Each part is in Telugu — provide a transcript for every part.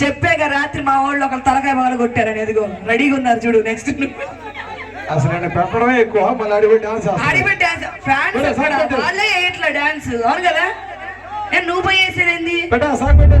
చెప్పాక రాత్రి మా వాళ్ళు ఒకరు తలకాయ బాగా కొట్టారని ఎదుగో రెడీగా ఉన్నారు చూడు నెక్స్ట్ అసలు నేను పెట్టడమే ఎక్కువ మళ్ళీ అడిగి డాన్స్ ఆడిపోయి డాన్స్ ఫ్యాన్స్. వాళ్ళే వేయట్లా డాన్స్ అవును కదా? నేను నువ్వు పోయి వేసేది ఏంది? పెట్టా సాగు పెట్టా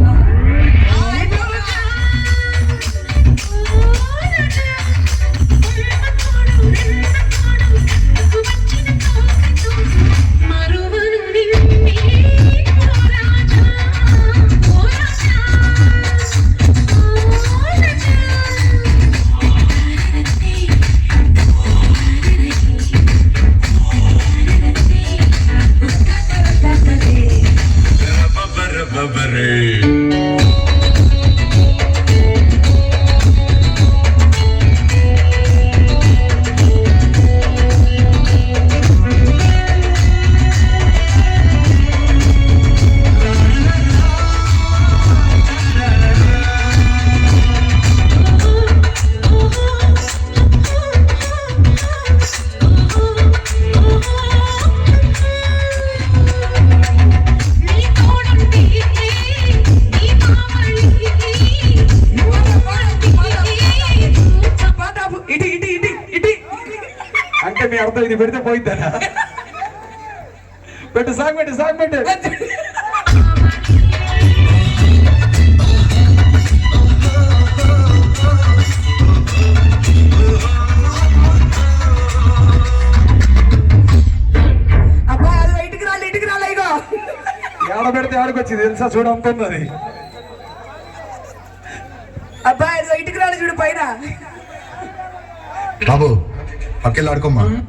మీ అర్థం ఇది పెడితే పోయిద్దా పెట్టు సాగు పెట్టు సాగు పెట్టు. అబ్బా అది ఇటుకు రాలి ఇటుకు రాలి ఇగో. ఏడ పెడితే ఆడికొచ్చింది తెలుసా? చూడంతుంది అది అబ్బా అది ఇటుకు రాలి చూడు పైన. బాబు పక్కెళ్ళి ఆడుకోమ్మా mm-hmm.